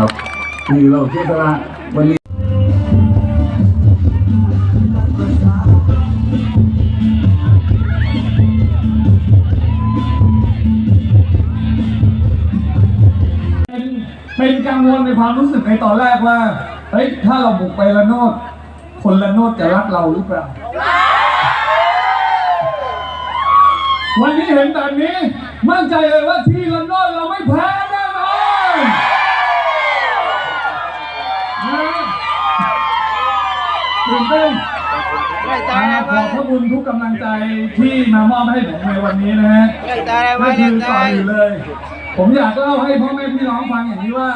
ครับที่เราเสียสละวันนี้เป็นเป็นกังวลในความรู้สึกในตอนแรกว่าเฮ้ยถ้าเราบุกไปละโนด คนละโนดจะรักเราหรือเปล่า วันนี้เห็นแบบนี้ มั่นใจเลยว่าที่ละโนดเรา ตายแล้วขอบพระคุณทุกกำลังใจที่มามอบให้ผมในวันนี้นะฮะไม่ตายแล้วก็ไม่คือก่อตานยอื่นเลย ผมอยากเล่าให้พ่อแม่พี่น้องฟังอย่างนี้ว่า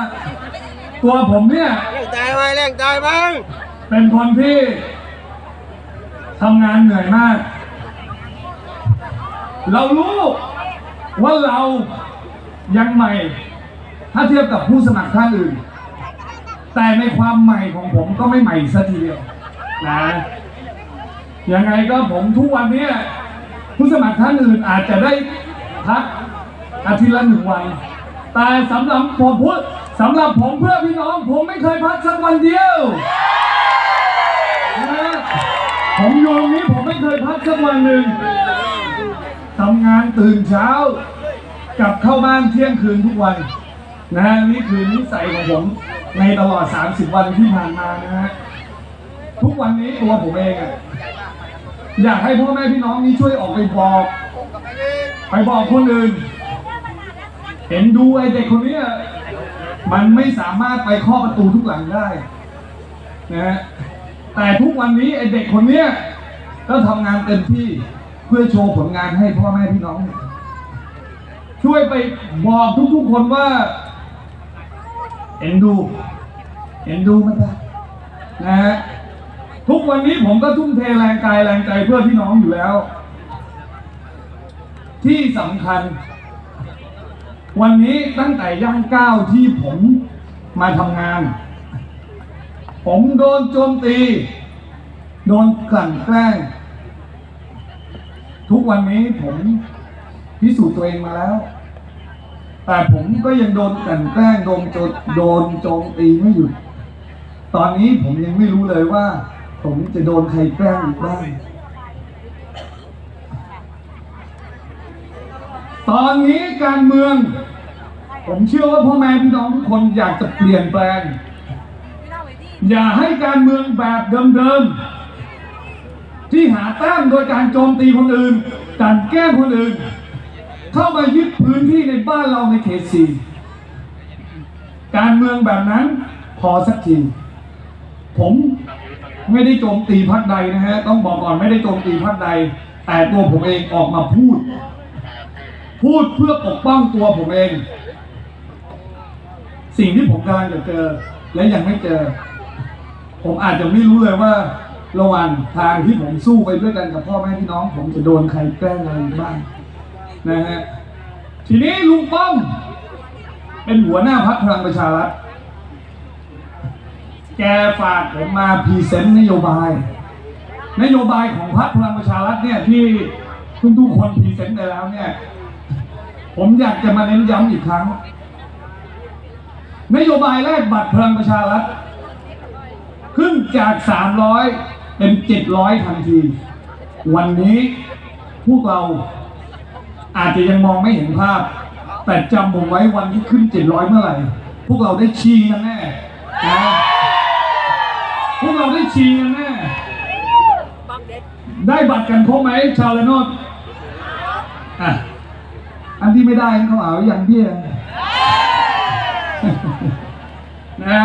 ตัวผมเนี่ยเร่งตายไว้เร่งตายบ้าง เป็นคนที่ทำงานเหนื่อยมาก เรารู้ว่าเรายังใหม่ ถ้าเทียบกับผู้สมัครท่านอื่น แต่ในความใหม่ของผมก็ไม่ใหม่สัทีเดียวนะ ยังไงก็ผมทุกวันนี้ผู้สมัครท่านอื่นอาจจะได้พักอาทิตย์ละหนึ่งวันแต่สำหรับผมพูดสำหรับผมเพื่อพี่น้อง ผมไม่เคยพักสักวันเดียวนะผมอยู่ตรงนี้ผมไม่เคยพักสักวันหนึ่งทำงานตื่นเช้ากลับเข้าบ้านเที่ยงคืนทุกวันนะฮะนี่คือนิสัยของผมในตลอด 30 วันที่ผ่านมานะฮะทุกวันนี้ตัวผมเองอะ อยากให้พ่อแม่พี่น้องนี้ช่วยออกไปบอก ไปบอกคนอื่น เห็นดูไอ้เด็กคนเนี้ยมันไม่สามารถไปข้อประตูทุกหลังได้นะฮะแต่ทุกวันนี้ไอเด็กคนเนี้ยก็ทำงานเต็มที่เพื่อโชว์ผลงานให้พ่อแม่พี่น้อง ช่วยไปบอกทุกๆคนว่าเอ็นดูเอ็นดูมันนะนะฮะ ทุกวันนี้ผมก็ทุ่มเทแรงกายแรงใจเพื่อพี่น้องอยู่แล้ว ที่สำคัญ วันนี้ตั้งแต่ย่างก้าวที่ผมมาทำงาน ผมโดนโจมตี โดนกลั่นแกล้ง ทุกวันนี้ผมพิสูจน์ตัวเองมาแล้ว แต่ผมก็ยังโดนกลั่นแกล้งโดนโจโดนโจมตีไม่หยุดตอนนี้ผมยังไม่รู้เลยว่า ผมจะโดนใครแกล้งอีกบ้าง ตอนนี้การเมือง ผมเชื่อว่าพ่อแม่พี่น้องทุกคนอยากจะเปลี่ยนแปลง อย่าให้การเมืองแบบเดิมๆ ที่หาแต้มโดยการโจมตีคนอื่นการแก้คนอื่น เข้ามายึดพื้นที่ในบ้านเราในเขตสี่การเมืองแบบนั้นพอสักทีผม ไม่ได้โจมตีพรรคใดนะฮะต้องบอกก่อนไม่ได้โจมตีพรรคใด แต่ตัวผมเองออกมาพูด พูดเพื่อปกป้องตัวผมเอง สิ่งที่ผมกำลังจะเจอ และยังไม่เจอ ผมอาจจะไม่รู้เลยว่าระหว่างทางที่ผมสู้ไปด้วยกันกับพ่อแม่พี่น้อง ผมจะโดนใครแกล้งอะไรบ้างนะฮะทีนี้ลุงป้อมเป็นหัวหน้าพักพลังประชารัฐ แกฝากผมมาพรีเซนต์นโยบาย นโยบายของพรรคพลังประชารัฐเนี่ยที่ทุกๆคนพรีเซนต์ไปแล้วเนี่ย ผมอยากจะมาเน้นย้ำอีกครั้ง นโยบายแรกบัตรพลังประชารัฐ ขึ้นจาก300เป็น700ทันที วันนี้พวกเราอาจจะยังมองไม่เห็นภาพ แต่จำผมไว้วันที่ขึ้น700เมื่อไหร่ พวกเราได้ชีกันแน่นะ พวกเราได้ชีกันแน่ได้บัตรกันครบไหมชาวละโนดอะอันที่ไม่ได้เขาเอาอย่างเบี้ยนะ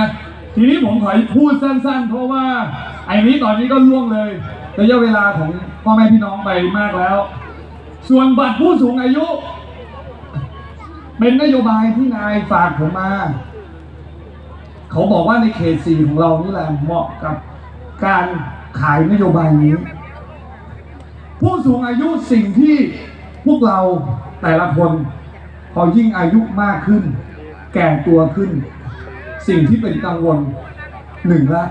ทีนี้ผมขอพูดสั้นๆ เพราะว่าไอ้นี้ตอนนี้ก็ล่วงเลยระยะเวลาของพ่อแม่พี่น้องไปมากแล้ว ส่วนบัตรผู้สูงอายุ เป็นนโยบายที่นายฝากผมมา เขาบอกว่าในเขตสี่ของเรานี่แหละเหมาะกับการขายนโยบายนี้ ผู้สูงอายุสิ่งที่พวกเราแต่ละคนพอยิ่งอายุมากขึ้น แก่ตัวขึ้น สิ่งที่เป็นกังวลหนึ่งละ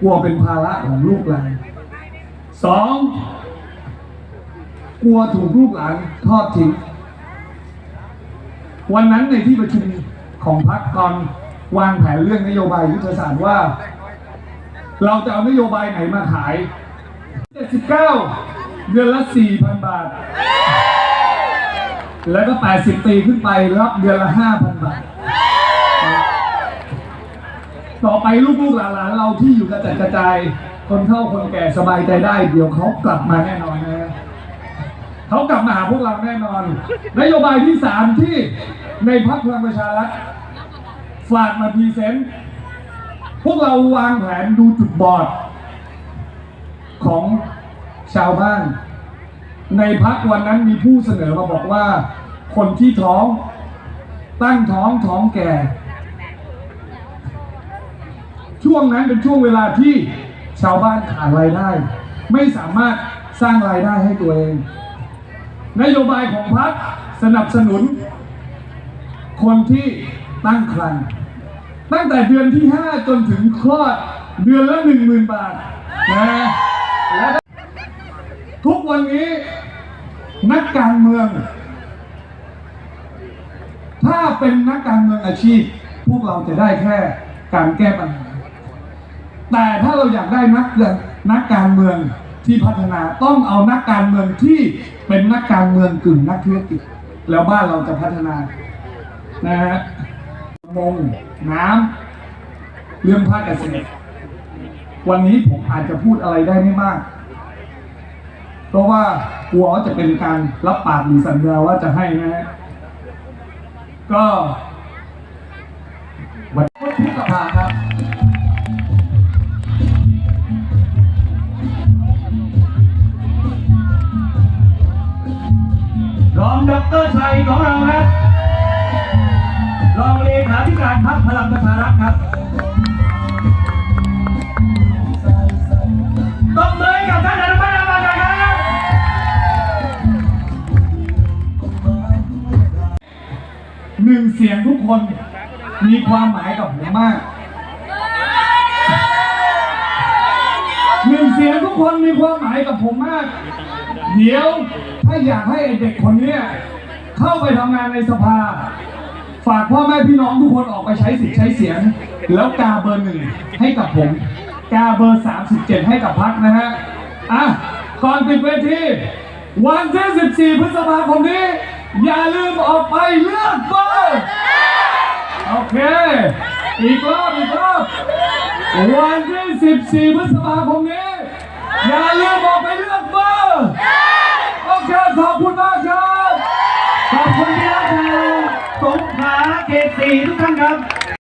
กลัวเป็นภาระของลูกหลานสองกลัวถูกลูกหลานทอดทิ้งวันนั้นในที่ประชุมขของพรรคตอน วางแผนเรื่องนโยบายยุทธศาสตร์ว่า เราจะเอานโยบายไหนมาขาย 79 เดือนละ 4,000 บาท แล้วก็ 80 ปีขึ้นไปรับเดือนละ 5,000 บาท ต่อไปลูกๆหลานๆเราที่อยู่กระจัดกระจาย คนเฒ่าคนแก่สบายใจได้ เดี๋ยวเขากลับมาแน่นอนนะเขากลับมาหาพวกเราแน่นอน นโยบายที่สามที่ในพักพลังประชารัฐ ฝากมาพรีเซนต์พวกเราวางแผนดูจุดบอด ของชาวบ้าน ในพักวันนั้นมีผู้เสนอมาบอกว่า คนที่ท้อง ตั้งท้องท้องแก่ ช่วงนั้นเป็นช่วงเวลาที่ชาวบ้านขาดรายได้ ไม่สามารถสร้างรายได้ให้ตัวเอง นโยบายของพรรคสนับสนุน คนที่ ตั้งครรภ์ตั้งแต่เดือนที่ 5 จนถึงคลอดเดือนละ 1 0,000 บาทนะและทุกวันนี้นักการเมือง ถ้าเป็นนักการเมืองอาชีพ พวกเราจะได้แค่การแก้ปัญหา แต่ถ้าเราอยากได้นักเนักการเมืองที่พัฒนาต้องเอานักการเมืองที่เป็นนักการเมืองกึ่งนักธุรกิจ แล้วบ้านเราจะพัฒนานะฮะ มงน้ำเรื่องภาคเกษตรวันนี้ผมอาจจะพูดอะไรได้ไม่มาก เพราะว่ากลัวจะเป็นการรับปากหรือสัญญาว่าจะให้นะฮะก็วันพุธภาครับรองดรชัยของเราครับ ขาธิการพรรคพลังประชารัฐครับตบมือให้กับท่านอนุพัฒน์มาการครับหนึ่งเสียงทุกคนมีความหมายกับผมมากหนึ่งเสียงทุกคนมีความหมายกับผมมาก เดี๋ยวถ้าอยากให้เด็กคนนี้เข้าไปทำงานในสภา ฝากพ่อแม่พี่น้องทุกคนออกไปใช้สิทธิ์ใช้เสียง แล้วกาเบอร์หนึ่งให้กับผม กาเบอร์สามสิบเจ็ดให้กับพักนะฮะ อะ ก่อนปิดเวทีวันที่ 14 พฤษภาคมนี้ อย่าลืมออกไปเลือกเบอร์โอเค อีกรอบอีกรอบวันที่ 14 พฤษภาคมนี้ อย่าลืมออกไปเลือกเบอร์โอเคขอบคุณมากครับ ขอบคุณพี่น้องชาวสงขลาเขตสี่ทุก ท่านครับ